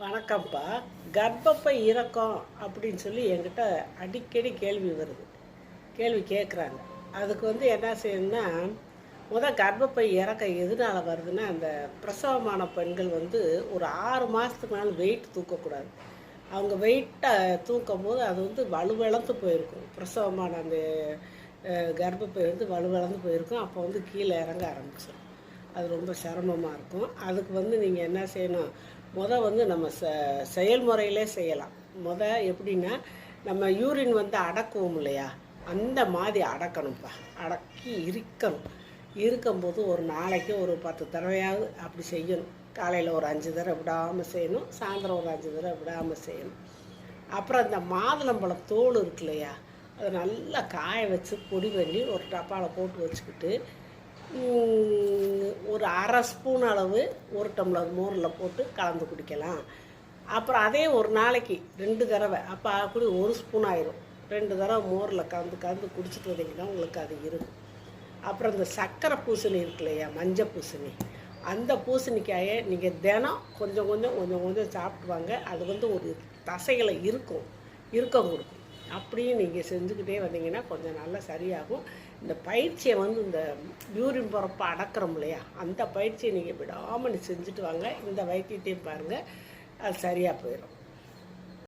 வணக்கம்ப்பா. கர்ப்பப்பை இறக்கம் அப்படின்னு சொல்லி என்கிட்ட அடிக்கடி கேள்வி வருது. கேள்வி கேட்குறாங்க அதுக்கு வந்து என்ன செய்யணும்னா முதல் கர்ப்பப்பை இறக்கம் எதனால வருதுன்னா அந்த பிரசவமான பெண்கள் வந்து ஒரு ஆறு மாதத்துக்கு மேலே வெயிட் தூக்கக்கூடாது. அவங்க வெயிட்டை தூக்கும் போது அது வந்து வலுவிழந்து போயிருக்கும். பிரசவமான அந்த கர்ப்பப்பை வந்து வலுவிழந்து போயிருக்கும். அப்போ வந்து கீழே இறங்க ஆரம்பிச்சிடும் அது ரொம்ப சிரமமாக இருக்கும். அதுக்கு வந்து நீங்கள் என்ன செய்யணும் முத வந்து நம்ம ச செயல்முறையிலே செய்யலாம். மொதல் எப்படின்னா நம்ம யூரின் வந்து அடக்குவோம் இல்லையா? அந்த மாதிரி அடக்கணும்ப்பா. அடக்கி இருக்கணும் இருக்கும்போது ஒரு நாளைக்கு ஒரு பத்து தடவையாவது அப்படி செய்யணும். காலையில் ஒரு அஞ்சு தடவை விடாமல் செய்யணும். சாயந்தரம் ஒரு அஞ்சு தடவை விடாமல் செய்யணும். அப்புறம் இந்த மாதுளம்பழம் தோல் இருக்கு இல்லையா? அதை நல்லா காய வச்சு பொடி பண்ணி ஒரு டப்பாவில் போட்டு வச்சுக்கிட்டு ஒரு அரை ஸ்பூன் அளவு ஒரு டம்ளர் மோரில் போட்டு கலந்து குடிக்கலாம். அப்புறம் அதே ஒரு நாளைக்கு ரெண்டு தடவை அப்போ கூட ஒரு ஸ்பூன் ஆயிரும். ரெண்டு தடவை மோரில் கலந்து கலந்து குடிச்சிட்டு வந்தீங்கன்னா உங்களுக்கு அது இருக்கும். அப்புறம் இந்த சர்க்கரை பூசணி இருக்கு இல்லையா மஞ்சள் பூசணி அந்த பூசணிக்காயை நீங்கள் தினம் கொஞ்சம் கொஞ்சம் கொஞ்சம் கொஞ்சம் சாப்பிட்டு வாங்க. அது வந்து ஒரு தசைகளை இருக்கும் இருக்க கொடுக்கும். அப்படியும் நீங்கள் செஞ்சுக்கிட்டே வந்தீங்கன்னா கொஞ்சம் நல்லா சரியாகும். இந்த பயிற்சியை வந்து இந்த யூரின் போகிறப்ப அடக்கிறோம் இல்லையா? அந்த பயிற்சியை நீங்கள் விடாமல் செஞ்சுட்டு வாங்க. இந்த வைத்தியத்தையும் பாருங்கள் அது சரியாக போயிடும்